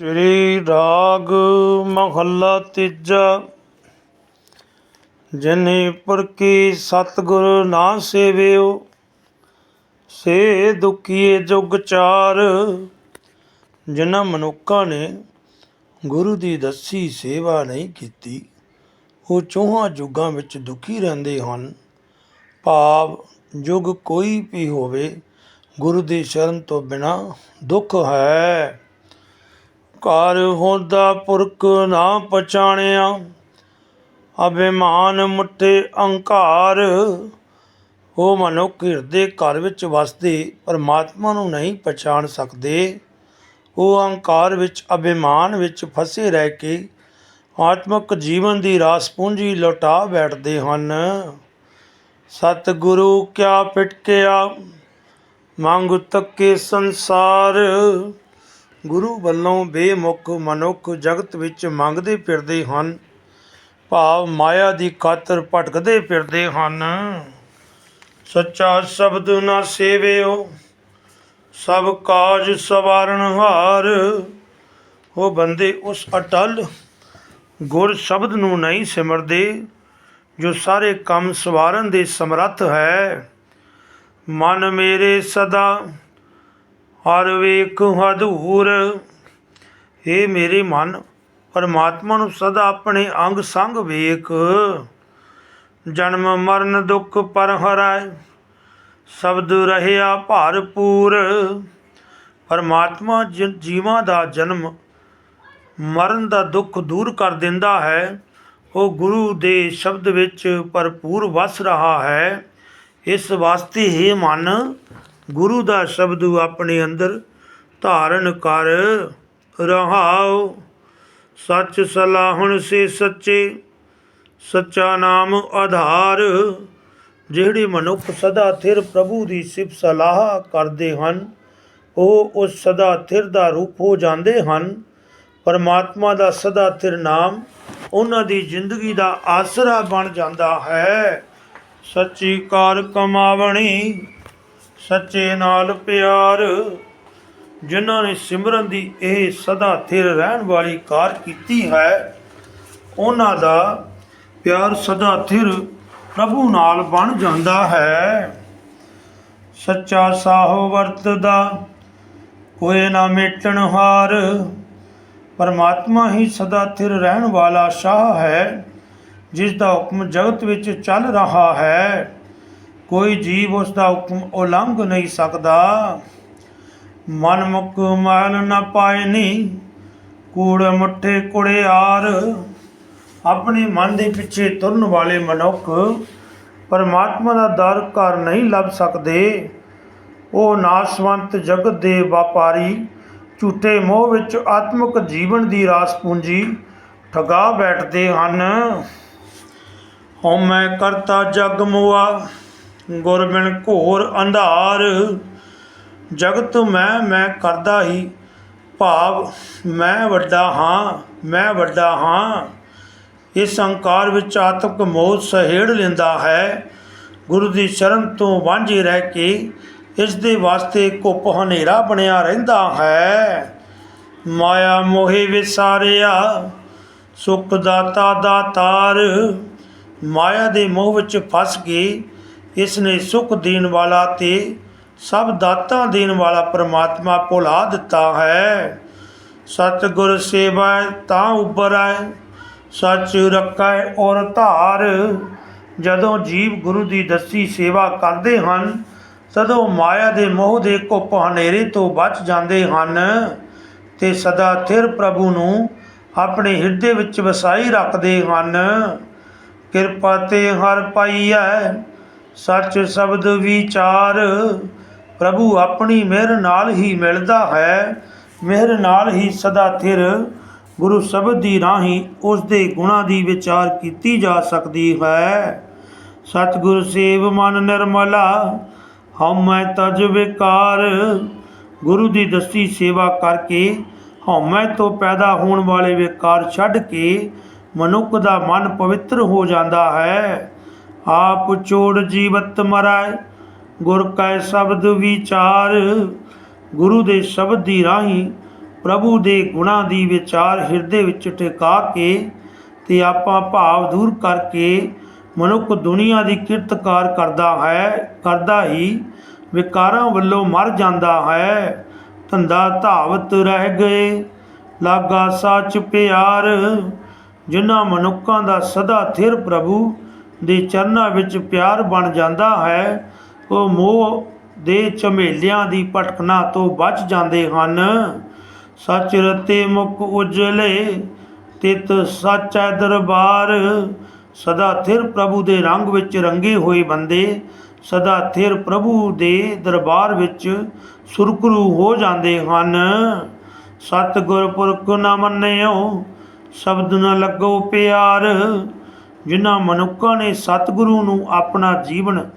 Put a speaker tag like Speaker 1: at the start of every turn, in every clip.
Speaker 1: ਸ੍ਰੀ ਰਾਗ ਮਹੱਲਾ ਤੀਜਾ। ਜਿਨੇ ਪੁਰਖੀ ਸਤਿਗੁਰ ਨਾ ਸੇਵਿਓ, ਸੇ ਦੁਖੀਏ ਜੁਗ ਚਾਰ। ਜਿਨ੍ਹਾਂ ਮਨੁੱਖਾਂ ਨੇ ਗੁਰੂ ਦੀ ਦੱਸੀ ਸੇਵਾ ਨਹੀਂ ਕੀਤੀ, ਉਹ ਚੌਹਾਂ ਯੁੱਗਾਂ ਵਿੱਚ ਦੁਖੀ ਰਹਿੰਦੇ ਹਨ। ਭਾਵ ਯੁੱਗ ਕੋਈ ਵੀ ਹੋਵੇ, ਗੁਰੂ ਦੀ ਸ਼ਰਨ ਤੋਂ ਬਿਨਾ ਦੁੱਖ ਹੈ। ਘਰ ਹੁੰਦਾ ਪੁਰਖ ਨਾ ਪਛਾਣਿਆ। ਅਭਿਮਾਨ ਮੁੱਠੇ ਅਹੰਕਾਰ ਉਹ ਮਨੁੱਖ ਹਿਰਦੇ ਘਰ ਵਿੱਚ ਵਸਦੇ, ਪਰਮਾਤਮਾ ਨੂੰ ਨਹੀਂ ਪਛਾਣ ਸਕਦੇ। ਉਹ ਅਹੰਕਾਰ ਵਿੱਚ, ਅਭਿਮਾਨ ਵਿੱਚ ਫਸੇ ਰਹਿ ਕੇ ਆਤਮਿਕ ਜੀਵਨ ਦੀ ਰਾਸ ਪੂੰਜੀ ਲੁਟਾ ਬੈਠਦੇ ਹਨ। ਸਤਿਗੁਰੂ ਕਿਆ ਪਿਟਕਿਆ, ਮੰਗ ਤੱਕੇ ਸੰਸਾਰ। ਗੁਰੂ ਵੱਲੋਂ ਬੇਮੁਖ ਮਨੁੱਖ ਜਗਤ ਵਿੱਚ ਮੰਗਦੇ ਫਿਰਦੇ ਹਨ। ਭਾਵ ਮਾਇਆ ਦੀ ਖਾਤਰ ਭਟਕਦੇ ਫਿਰਦੇ ਹਨ। ਸੱਚਾ ਸ਼ਬਦ ਨਾ ਸੇਵਿਓ, ਸਭ ਕਾਜ ਸਵਾਰਨ ਹਾਰ। ਉਹ ਬੰਦੇ ਉਸ ਅਟਲ ਗੁਰ ਸ਼ਬਦ ਨੂੰ ਨਹੀਂ ਸਿਮਰਦੇ, ਜੋ ਸਾਰੇ ਕੰਮ ਸਵਾਰਨ ਦੇ ਸਮਰੱਥ ਹੈ। ਮਨ ਮੇਰੇ ਸਦਾ ਹਰ ਵੇਖ ਹਦੂਰ ਏ ਮੇਰੇ ਮਨ, ਪਰਮਾਤਮਾ ਨੂੰ ਸਦਾ ਆਪਣੇ ਅੰਗ ਸੰਗ ਵੇਖ। ਜਨਮ ਮਰਨ ਦੁੱਖ ਪਰ ਹਰਾਏ, ਸ਼ਬਦ ਰਹਿਆ ਭਰਪੂਰ ਪਰਮਾਤਮਾ ਜੀਵਾਂ ਦਾ ਜਨਮ, ਮਰਨ ਦਾ ਦੁੱਖ ਦੂਰ ਕਰ ਦਿੰਦਾ ਹੈ। ਉਹ ਗੁਰੂ ਦੇ ਸ਼ਬਦ ਵਿੱਚ ਭਰਪੂਰ ਵਸ ਰਹਾ ਹੈ। ਇਸ ਵਾਸਤੇ ਹੀ ਮਨ ਗੁਰੂ ਦਾ ਸ਼ਬਦ ਆਪਣੇ ਅੰਦਰ ਧਾਰਨ ਕਰ ਰਹਾਓ। ਸੱਚ ਸਲਾਹਣ ਸੇ ਸੱਚੇ, ਸੱਚਾ ਨਾਮ ਆਧਾਰ। ਜਿਹੜੇ ਮਨੁੱਖ ਸਦਾ ਥਿਰ ਪ੍ਰਭੂ ਦੀ ਸਿਫਤ ਸਲਾਹ ਕਰਦੇ ਹਨ, ਉਹ ਉਸ ਸਦਾ ਥਿਰ ਦਾ ਰੂਪ ਹੋ ਜਾਂਦੇ ਹਨ। ਪਰਮਾਤਮਾ ਦਾ ਸਦਾ ਥਿਰ ਨਾਮ ਉਹਨਾਂ ਦੀ ਜ਼ਿੰਦਗੀ ਦਾ ਆਸਰਾ ਬਣ ਜਾਂਦਾ ਹੈ। ਸੱਚੀ ਕਾਰ ਕਮਾਵਣੀ ਸੱਚੇ ਨਾਲ ਪਿਆਰ। ਜਿਨ੍ਹਾਂ ਨੇ ਸਿਮਰਨ ਦੀ ਇਹ ਸਦਾ ਥਿਰ ਰਹਿਣ ਵਾਲੀ ਕਾਰ ਕੀਤੀ ਹੈ, ਉਹਨਾਂ ਦਾ ਪਿਆਰ ਸਦਾ ਥਿਰ ਪ੍ਰਭੂ ਨਾਲ ਬਣ ਜਾਂਦਾ ਹੈ। ਸੱਚਾ ਸਾਹੋ ਵਰਤਦਾ ਹੋਏ ਨਾ ਮੇਟਣ ਹਾਰ। ਪਰਮਾਤਮਾ ਹੀ ਸਦਾ ਥਿਰ ਰਹਿਣ ਵਾਲਾ ਸ਼ਾਹ ਹੈ ਜਿਸ ਦਾ ਹੁਕਮ ਜਗਤ ਵਿੱਚ ਚੱਲ ਰਿਹਾ ਹੈ। ਕੋਈ ਜੀਵ ਉਸ ਦਾ ਹੁਕਮ ਉਲੰਘ ਨਹੀਂ ਸਕਦਾ। ਮਨ ਮੁਖ ਮਾਲ ਨ ਪਾਇਨੀ ਕੂੜ ਮੁੱਠੇ ਕੁੜਿਆਰ ਆਪਣੇ ਮਨ ਦੇ ਪਿੱਛੇ ਤੁਰਨ ਵਾਲੇ ਮਨੁੱਖ ਪਰਮਾਤਮਾ ਦਾ ਦਰ ਘਰ ਨਹੀਂ ਲੱਭ ਸਕਦੇ। ਉਹ ਨਾਸਵੰਤ ਜਗਤ ਦੇ ਵਪਾਰੀ, ਝੂਠੇ ਮੋਹ ਵਿੱਚ ਆਤਮਿਕ ਜੀਵਨ ਦੀ ਰਾਸ ਪੂੰਜੀ ਠਗਾ ਬੈਠਦੇ ਹਨ। ਹਉਮੈ ਕਰਤਾ ਜਗ ਮੁਆ ਗੁਰ ਬਿਨ ਘੋਰ ਅੰਧਾਰ। ਜਗਤ ਮੈਂ ਮੈਂ ਕਰਦਾ ਹੀ ਭਾਵ, ਮੈਂ ਵੱਡਾ ਹਾਂ, ਮੈਂ ਵੱਡਾ ਹਾਂ। ਇਸ ਹੰਕਾਰ ਵਿੱਚ ਆਤਮਕ ਮੋਹ ਸਹੇੜ ਲੈਂਦਾ ਹੈ। ਗੁਰੂ ਦੀ ਸ਼ਰਨ ਤੋਂ ਵਾਂਝੇ ਰਹਿ ਕੇ ਇਸ ਦੇ ਵਾਸਤੇ ਘੁੱਪ ਹਨੇਰਾ ਬਣਿਆ ਰਹਿੰਦਾ ਹੈ। ਮਾਇਆ ਮੋਹਿ ਵਿਸਾਰਿਆ, ਸੁਖ ਦਾਤਾ ਦਾਤਾਰ ਮਾਇਆ ਦੇ ਮੋਹ ਵਿੱਚ ਫਸ ਕੇ ਇਸ ਨੇ ਸੁਖ ਦੇਣ ਵਾਲਾ ਤੇ ਸਭ ਦਾਤਾਂ ਦੇਣ ਵਾਲਾ ਪ੍ਰਮਾਤਮਾ ਭੁਲਾ ਦਿੱਤਾ ਹੈ। ਸਤਿਗੁਰ ਸੇਵਾ ਤਾਂ ਉਬਰੈ ਸੱਚ ਰੱਖੈ ਔਰ ਧਾਰ। ਜਦੋਂ ਜੀਵ ਗੁਰੂ ਦੀ ਦੱਸੀ ਸੇਵਾ ਕਰਦੇ ਹਨ, ਤਦੋਂ ਮਾਇਆ ਦੇ ਮੋਹ ਦੇ ਘੁੱਪ ਹਨੇਰੇ ਤੋਂ ਬਚ ਜਾਂਦੇ ਹਨ ਤੇ ਸਦਾ ਥਿਰ ਪ੍ਰਭੂ ਨੂੰ ਆਪਣੇ ਹਿਰਦੇ ਵਿੱਚ ਵਸਾਈ ਰੱਖਦੇ ਹਨ। ਕਿਰਪਾ ਤੇ ਹਰ ਪਾਈਐ। ਸੱਚ ਸ਼ਬਦ ਵਿਚਾਰ, ਪ੍ਰਭੂ ਆਪਣੀ ਮਿਹਰ ਨਾਲ ਹੀ ਮਿਲਦਾ ਹੈ, ਮਿਹਰ ਨਾਲ ਹੀ ਸਦਾ ਥਿਰ। ਗੁਰੂ ਸ਼ਬਦ ਦੀ ਰਾਹੀਂ ਉਸ ਦੇ ਗੁਣਾਂ ਦੀ ਵਿਚਾਰ ਕੀਤੀ ਜਾ ਸਕਦੀ ਹੈ। ਸਤਿਗੁਰ ਸੇਵ ਮਨ ਨਿਰਮਲਾ ਹਉਮੈ ਤਜ ਵਿਕਾਰ। ਗੁਰੂ ਦੀ ਦਸਤੀ ਸੇਵਾ ਕਰਕੇ ਹਉਮੈ ਤੋਂ ਪੈਦਾ ਹੋਣ ਵਾਲੇ ਵਿਕਾਰ ਛੱਡ ਕੇ ਮਨੁੱਖ ਦਾ ਮਨ ਪਵਿੱਤਰ ਹੋ ਜਾਂਦਾ ਹੈ। ਆਪ ਚੋੜ ਜੀਵਤ ਮਰਾਏ, ਗੁਰ ਕੈ ਸ਼ਬਦ ਵਿਚਾਰ। ਗੁਰੂ ਦੇ ਸ਼ਬਦ ਦੀ ਰਾਹੀਂ ਪ੍ਰਭੂ ਦੇ ਗੁਣਾਂ ਦੀ ਵਿਚਾਰ ਹਿਰਦੇ ਵਿੱਚ ਟਿਕਾ ਕੇ ਤੇ ਆਪਾਂ ਭਾਵ ਦੂਰ ਕਰਕੇ ਮਨੁੱਖ ਦੁਨੀਆ ਦੀ ਕਿਰਤਕਾਰ ਕਰਦਾ ਹੈ, ਕਰਦਾ ਹੀ ਵਿਕਾਰਾਂ ਵੱਲੋਂ ਮਰ ਜਾਂਦਾ ਹੈ। ਧੰਦਾ ਧਾਵਤ ਰਹਿ ਗਏ, ਲਾਗਾ ਸੱਚ ਪਿਆਰ। ਜਿਨ੍ਹਾਂ ਮਨੁੱਖਾਂ ਦਾ ਸਦਾ ਥਿਰ ਪ੍ਰਭੂ ਦੇ ਚਰਨਾਂ ਵਿੱਚ ਪਿਆਰ ਬਣ ਜਾਂਦਾ ਹੈ, ਉਹ ਮੋਹ ਦੇ ਝਮੇਲਿਆਂ ਦੀ ਭਟਕਣਾ ਤੋਂ ਬਚ ਜਾਂਦੇ ਹਨ। ਸੱਚ ਰਤੇ ਮੁਖ ਉਜਲੇ, ਤਿਤ ਸੱਚੈ ਦਰਬਾਰ। ਸਦਾ ਥਿਰ ਪ੍ਰਭੂ ਦੇ ਰੰਗ ਵਿੱਚ ਰੰਗੇ ਹੋਏ ਬੰਦੇ, ਸਦਾ ਥਿਰ ਪ੍ਰਭੂ ਦੇ ਦਰਬਾਰ ਵਿੱਚ ਸੁਰਖਰੂ ਹੋ ਜਾਂਦੇ ਹਨ। ਸਤ ਗੁਰ ਪੁਰਖ ਮੰਨਿਓ, ਸ਼ਬਦ ਨਾ ਲੱਗੋ ਪਿਆਰ। ਜਿਨ੍ਹਾਂ ਮਨੁੱਖਾਂ ਨੇ ਸਤਿਗੁਰੂ ਨੂੰ ਆਪਣਾ ਜੀਵਨ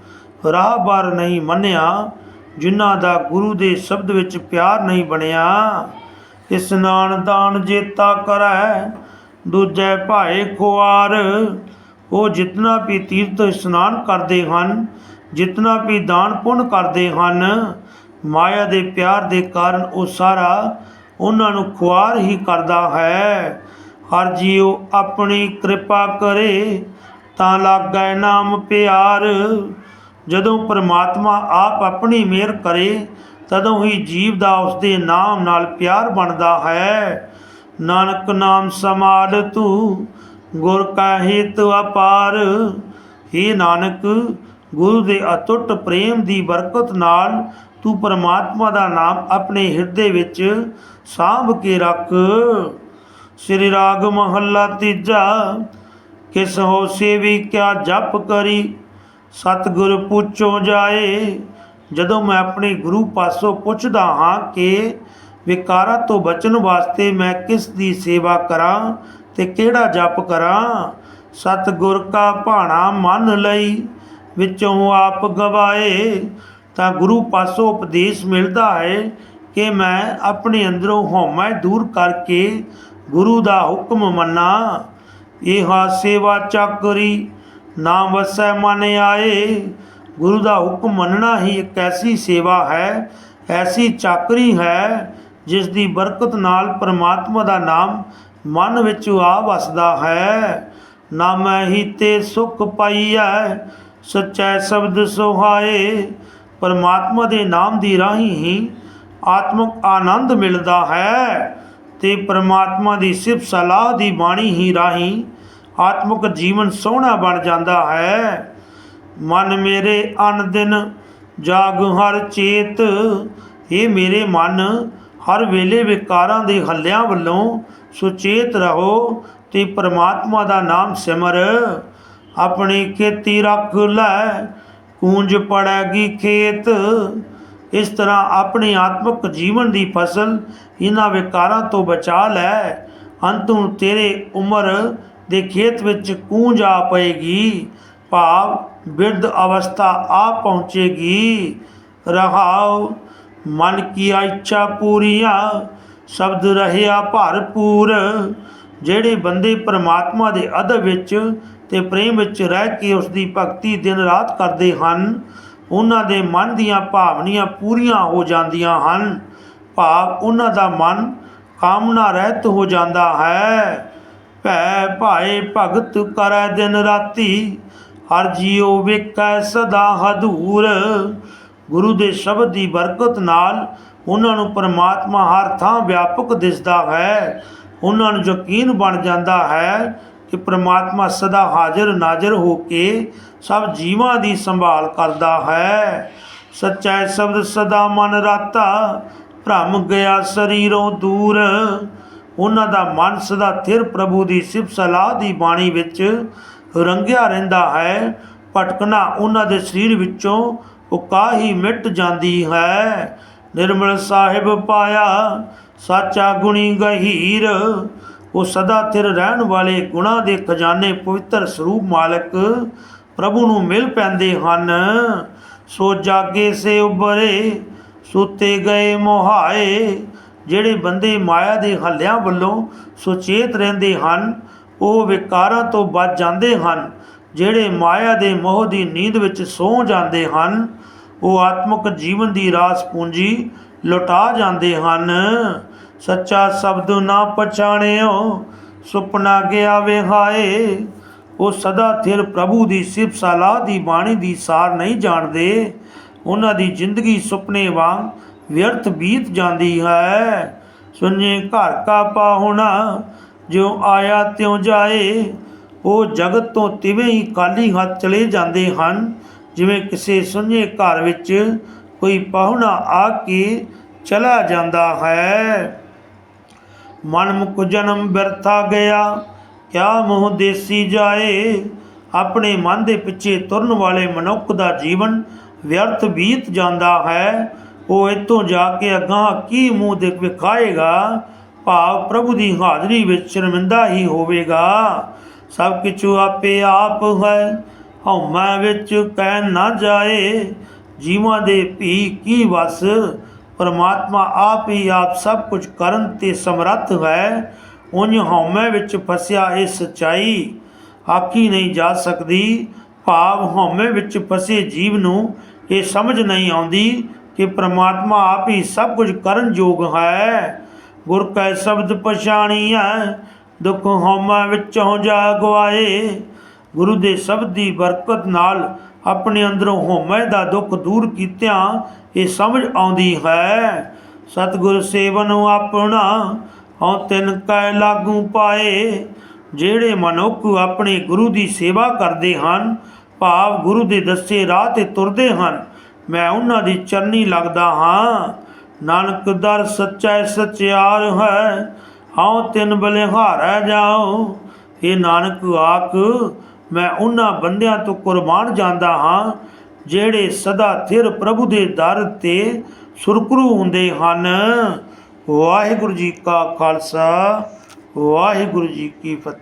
Speaker 1: ਰਾਹਬਰ ਨਹੀਂ ਮੰਨਿਆ, ਜਿਨ੍ਹਾਂ ਦਾ ਗੁਰੂ ਦੇ ਸ਼ਬਦ ਵਿੱਚ ਪਿਆਰ ਨਹੀਂ ਬਣਿਆ ਇਸਨਾਨ ਦਾਨ ਜੇਤਾ ਕਰੈ, ਦੂਜੇ ਭਾਏ ਖੁਆਰ। ਉਹ ਜਿਤਨਾ ਵੀ ਤੀਰਥ ਇਸ਼ਨਾਨ ਕਰਦੇ ਹਨ, ਜਿਤਨਾ ਵੀ ਦਾਨ ਪੁੰਨ ਕਰਦੇ ਹਨ, ਮਾਇਆ ਦੇ ਪਿਆਰ ਦੇ ਕਾਰਨ ਉਹ ਸਾਰਾ ਉਹਨਾਂ ਨੂੰ ਖੁਆਰ ਹੀ ਕਰਦਾ ਹੈ। ਹਰ ਜੀਉ ਆਪਣੀ ਕਿਰਪਾ ਕਰੇ, ਤਾਂ ਲਾਗੈ ਨਾਮ ਪਿਆਰ। ਜਦੋਂ ਪ੍ਰਮਾਤਮਾ ਆਪ ਆਪਣੀ ਮਿਹਰ ਕਰੇ, ਤਦੋਂ ਹੀ ਜੀਵ ਦਾ ਉਸਦੇ ਨਾਮ ਨਾਲ ਪਿਆਰ ਬਣਦਾ ਹੈ। ਨਾਨਕ ਨਾਮ ਸਮਾਲ ਤੂੰ, ਗੁਰ ਕਾ ਹਿਤ ਅਪਾਰ। हे ਨਾਨਕ, ਗੁਰੂ ਦੇ ਅਟੁੱਟ ਪ੍ਰੇਮ ਦੀ ਬਰਕਤ ਨਾਲ ਤੂੰ ਪਰਮਾਤਮਾ ਦਾ ਨਾਮ ਆਪਣੇ ਹਿਰਦੇ ਵਿੱਚ ਸਾਂਭ ਕੇ ਰੱਖ। ਸ੍ਰੀ ਰਾਗ ਮਹੱਲਾ ਤੀਜਾ, ਕਿਸ ਹੋ ਸੇਵੀ ਕਿਆ ਜਪ ਕਰੀ? ਸਤਿਗੁਰ ਪੁੱਛੋ ਜਾਏ, ਜਦੋਂ ਮੈਂ ਆਪਣੇ ਗੁਰੂ ਪਾਸੋਂ ਪੁੱਛਦਾ ਹਾਂ ਕਿ ਵਿਕਾਰਾਂ ਤੋਂ ਬਚਣ ਵਾਸਤੇ ਮੈਂ ਕਿਸ ਦੀ ਸੇਵਾ ਕਰਾਂ ਤੇ ਕਿਹੜਾ ਜਪ ਕਰਾਂ? ਸਤਿਗੁਰ ਕਾ ਭਾਣਾ ਮੰਨ ਲਈ, ਵਿੱਚੋਂ ਆਪ ਗਵਾਏ, ਤਾਂ ਗੁਰੂ ਪਾਸੋਂ ਉਪਦੇਸ਼ ਮਿਲਦਾ ਹੈ ਕਿ ਮੈਂ ਆਪਣੇ ਅੰਦਰੋਂ ਹਉਮੈ ਦੂਰ ਕਰਕੇ ਗੁਰੂ ਦਾ ਹੁਕਮ ਮੰਨਾਂ। ਇਹ ਸੇਵਾ ਚਾਕਰੀ ਨਾ ਵਸੈ ਮਨ ਆਏ। ਗੁਰੂ ਦਾ ਹੁਕਮ ਮੰਨਣਾ ਹੀ ਇੱਕ ਐਸੀ ਸੇਵਾ ਹੈ, ਐਸੀ ਚਾਕਰੀ ਹੈ ਜਿਸ ਦੀ ਬਰਕਤ ਨਾਲ ਪ੍ਰਮਾਤਮਾ ਦਾ ਨਾਮ ਮਨ ਵਿੱਚ ਆ ਵਸਦਾ ਹੈ। ਨਾਮੈ ਹੀ ਤੇ ਸੁਖ ਪਾਈਐ, ਸਚੈ ਸ਼ਬਦ ਸੁਹਾਏ। ਪਰਮਾਤਮਾ ਦੇ ਨਾਮ ਦੀ ਰਾਹੀਂ ਹੀ ਆਤਮਿਕ ਆਨੰਦ ਮਿਲਦਾ ਹੈ। ਤੇ ਪਰਮਾਤਮਾ ਦੀ ਸਿਫਤ ਸਲਾਹ ਦੀ ਬਾਣੀ ਹੀ ਰਾਹੀਂ ਆਤਮਿਕ ਜੀਵਨ ਸੋਹਣਾ ਬਣ ਜਾਂਦਾ ਹੈ। ਮਨ ਮੇਰੇ ਅਨ ਦਿਨ ਜਾਗ ਹਰ ਚੇਤ। ਇਹ ਮੇਰੇ ਮਨ, ਹਰ ਵੇਲੇ ਵਿਕਾਰਾਂ ਦੇ ਹੱਲਿਆਂ ਵੱਲੋਂ ਸੁਚੇਤ ਰਹੋ ਤੇ ਪ੍ਰਮਾਤਮਾ ਦਾ ਨਾਮ ਸਿਮਰ। ਆਪਣੀ ਖੇਤੀ ਰੱਖ ਲੈ, ਕੂੰਜ ਪੜੈਗੀ ਖੇਤ। ਇਸ ਤਰ੍ਹਾਂ ਆਪਣੇ ਆਤਮਿਕ ਜੀਵਨ ਦੀ ਫਸਲ ਇਹਨਾਂ ਵਿਕਾਰਾਂ ਤੋਂ ਬਚਾ ਲੈ। ਅੰਤ ਨੂੰ ਤੇਰੇ ਉਮਰ ਦੇ ਖੇਤ ਵਿੱਚ ਕੂੰਜ ਆ ਪਏਗੀ। ਭਾਵ ਬਿਰਧ ਅਵਸਥਾ ਆ ਪਹੁੰਚੇਗੀ। ਰਹਾਉ, ਮਨ ਕੀ ਇੱਛਾ ਪੂਰੀਆਂ, ਸ਼ਬਦ ਰਹਿਆ ਭਰਪੂਰ। ਜਿਹੜੇ ਬੰਦੇ ਪ੍ਰਮਾਤਮਾ ਦੇ ਅਦਬ ਵਿੱਚ ਤੇ ਪ੍ਰੇਮ ਵਿੱਚ ਰਹਿ ਕੇ ਉਸ ਦੀ ਭਗਤੀ ਦਿਨ ਰਾਤ ਕਰਦੇ ਹਨ ਉਹਨਾਂ ਦੇ ਮਨ ਦੀਆਂ ਭਾਵਨੀਆਂ ਪੂਰੀਆਂ ਹੋ ਜਾਂਦੀਆਂ ਹਨ। ਭਾਵ ਉਹਨਾਂ ਦਾ ਮਨ ਕਾਮਨਾ ਰਹਿਤ ਹੋ ਜਾਂਦਾ ਹੈ। ਭੈ ਭਾਏ ਭਗਤ ਕਰੈ ਦਿਨ ਰਾਤੀ, ਹਰ ਜੀਉ ਵੇਖੈ ਸਦਾ ਹਦੂਰ। ਗੁਰੂ ਦੇ ਸ਼ਬਦ ਦੀ ਬਰਕਤ ਨਾਲ ਉਹਨਾਂ ਨੂੰ ਪਰਮਾਤਮਾ ਹਰ ਥਾਂ ਵਿਆਪਕ ਦਿਸਦਾ ਹੈ। ਉਹਨਾਂ ਨੂੰ ਯਕੀਨ ਬਣ ਜਾਂਦਾ ਹੈ ਕਿ ਪ੍ਰਮਾਤਮਾ ਸਦਾ ਹਾਜ਼ਰ ਨਾਜ਼ਰ ਹੋ ਕੇ ਸਭ ਜੀਵਾਂ ਦੀ ਸੰਭਾਲ ਕਰਦਾ ਹੈ। ਸੱਚਾ ਸ਼ਬਦ ਸਦਾ ਮਨ ਰਾਤਾ, ਭ੍ਰਮ ਗਿਆ ਸਰੀਰੋਂ ਦੂਰ। ਉਹਨਾਂ ਦਾ ਮਨ ਸਦਾ ਥਿਰ ਪ੍ਰਭੂ ਦੀ ਸਿਫਤ ਸਲਾਹ ਦੀ ਬਾਣੀ ਵਿੱਚ ਰੰਗਿਆ ਰਹਿੰਦਾ ਹੈ। ਭਟਕਣਾ ਉਹਨਾਂ ਦੇ ਸਰੀਰ ਵਿੱਚੋਂ ਉਕਾਹੀ ਮਿਟ ਜਾਂਦੀ ਹੈ। ਨਿਰਮਲ ਸਾਹਿਬ ਪਾਇਆ, ਸਾਚਾ ਗੁਣੀ ਗਹੀਰ। ਉਹ ਸਦਾ ਥਿਰ ਰਹਿਣ ਵਾਲੇ ਗੁਣਾਂ ਦੇ ਖਜ਼ਾਨੇ ਪਵਿੱਤਰ ਸਰੂਪ ਮਾਲਕ ਪ੍ਰਭੂ ਨੂੰ ਮਿਲ ਪੈਂਦੇ ਹਨ। ਸੋ ਜਾਗੇ ਸੇ ਉਬਰੇ ਸੁੱਤੇ ਗਏ ਮੋਹਾਏ, ਜਿਹੜੇ ਬੰਦੇ ਮਾਇਆ ਦੇ ਹੱਲਿਆਂ ਵੱਲੋਂ ਸੁਚੇਤ ਰਹਿੰਦੇ ਹਨ, ਉਹ ਵਿਕਾਰਾਂ ਤੋਂ ਬਚ ਜਾਂਦੇ ਹਨ। ਜਿਹੜੇ ਮਾਇਆ ਦੇ ਮੋਹ ਦੀ ਨੀਂਦ ਵਿੱਚ ਸੌ ਜਾਂਦੇ ਹਨ, ਉਹ ਆਤਮਿਕ ਜੀਵਨ ਦੀ ਰਾਸ ਪੂੰਜੀ ਲੁਟਾ ਜਾਂਦੇ ਹਨ। ਸੱਚਾ ਸ਼ਬਦ ਨਾ ਪਛਾਣਿਓ, ਸੁਪਨਾ ਗਿਆ ਵਿਹਾਏ ਉਹ ਸਦਾ ਥਿਰ ਪ੍ਰਭੂ ਦੀ ਸਿਫਤ ਸਲਾਹ ਦੀ ਬਾਣੀ ਦੀ ਸਾਰ ਨਹੀਂ ਜਾਣਦੇ। ਉਹਨਾਂ ਦੀ ਜ਼ਿੰਦਗੀ ਸੁਪਨੇ ਵਾਂਗ ਵਿਅਰਥ ਬੀਤ ਜਾਂਦੀ ਹੈ। ਸੁਣੇ ਘਰ ਕਾ ਪਾਹੁਣਾ, ਜਿਉ ਆਇਆ ਤਿਉ ਜਾਏ। ਉਹ ਜਗਤ ਤੋਂ ਤਿਵੇਂ ਹੀ ਕਾਲੀ ਹੱਥ ਚਲੇ ਜਾਂਦੇ ਹਨ। ਜਿਵੇਂ ਕਿਸੇ ਸੁੰਝੇ ਘਰ ਵਿੱਚ ਕੋਈ ਪਾਹੁਣਾ ਆ ਕੇ ਚਲਾ ਜਾਂਦਾ ਹੈ। ਮਨ ਮੁਕ ਜਨਮ ਬਿਰਥਾ ਗਿਆ। ਕਿਆ ਮੋਹ ਦੇਸੀ ਜਾਏ? ਆਪਣੇ ਮਨ ਦੇ ਪਿੱਛੇ ਤੁਰਨ ਵਾਲੇ ਮਨੁੱਖ ਦਾ ਜੀਵਨ ਵਿਅਰਥ ਬੀਤ ਜਾਂਦਾ ਹੈ। ਉਹ ਇੱਥੋਂ ਜਾ ਕੇ ਅਗਾਂਹ ਕੀ ਮੂੰਹ ਦੇ ਵਿਖਾਏਗਾ? ਭਾਵ ਪ੍ਰਭੂ ਦੀ ਹਾਜ਼ਰੀ ਵਿੱਚ ਸ਼ਰਮਿੰਦਾ ਹੀ ਹੋਵੇਗਾ। ਸਭ ਕਿਛੁ ਆਪੇ ਆਪ ਹੈ। ਹਉਮੈ ਵਿੱਚ ਕਹਿ ਨਾ ਜਾਏ। ਜੀਵਾਂ ਦੇ ਭੀ ਕੀ ਵਸ? ਪਰਮਾਤਮਾ ਆਪ ਹੀ ਆਪ ਸਭ ਕੁਝ ਕਰਨ ਤੇ ਸਮਰੱਥ ਹੈ। ਉਨ ਹਉਮੈ ਵਿੱਚ ਫਸਿਆ ਇਹ ਸਚਾਈ ਆਖੀ ਨਹੀਂ ਜਾ ਸਕਦੀ। ਭਾਵ ਹਉਮੈ ਵਿੱਚ ਫਸੇ ਜੀਵ ਨੂੰ ਇਹ ਸਮਝ ਨਹੀਂ ਆਉਂਦੀ ਕਿ ਪ੍ਰਮਾਤਮਾ ਆਪ ਹੀ ਸਭ ਕੁਝ ਕਰਨ ਯੋਗ ਹੈ। ਗੁਰ ਕੈ ਸ਼ਬਦ ਪਛਾਣੀਐ, ਦੁਖ ਹਉਮੈ ਵਿੱਚੋਂ ਜਾ ਗਵਾਏ ਗੁਰੂ ਦੇ ਸ਼ਬਦ ਦੀ ਬਰਕਤ ਨਾਲ ਆਪਣੇ ਅੰਦਰੋਂ ਹਉਮੈ ਦਾ ਦੁੱਖ ਦੂਰ ਕੀਤਿਆਂ, ਇਹ ਸਮਝ ਆਉਂਦੀ ਹੈ। ਸਤਿਗੁਰ ਸੇਵਨ ਆਪਣਾ ਹਉ ਤਿਨ ਕੈ ਲਾਗੂ ਪਾਏ, ਜਿਹੜੇ ਮਨੁੱਖ ਆਪਣੇ ਗੁਰੂ ਦੀ ਸੇਵਾ ਕਰਦੇ ਹਨ, ਭਾਵ ਗੁਰੂ ਦੇ ਦੱਸੇ ਰਾਹ ਤੇ ਤੁਰਦੇ ਹਨ, ਮੈਂ ਉਹਨਾਂ ਦੀ ਚਰਨੀ ਲੱਗਦਾ ਹਾਂ। ਨਾਨਕ ਦਰ ਸੱਚਾ ਸਚਿਆਰ ਹੈ, ਹਉ ਤਿਨ ਬਲਿਹਾਰੈ ਜਾਓ ਇਹ ਨਾਨਕ ਆਖ ਮੈਂ ਉਹਨਾਂ ਬੰਦਿਆਂ ਤੋਂ ਕੁਰਬਾਨ ਜਾਂਦਾ ਹਾਂ, ਜਿਹੜੇ ਸਦਾ ਥਿਰ ਪ੍ਰਭੂ ਦੇ ਦਰ ਤੇ ਸੁਰਕਰੂ ਹੁੰਦੇ ਹਨ। ਵਾਹਿਗੁਰੂ ਜੀ ਕਾ ਖਾਲਸਾ, ਵਾਹਿਗੁਰੂ ਜੀ ਕੀ ਫਤਿਹ।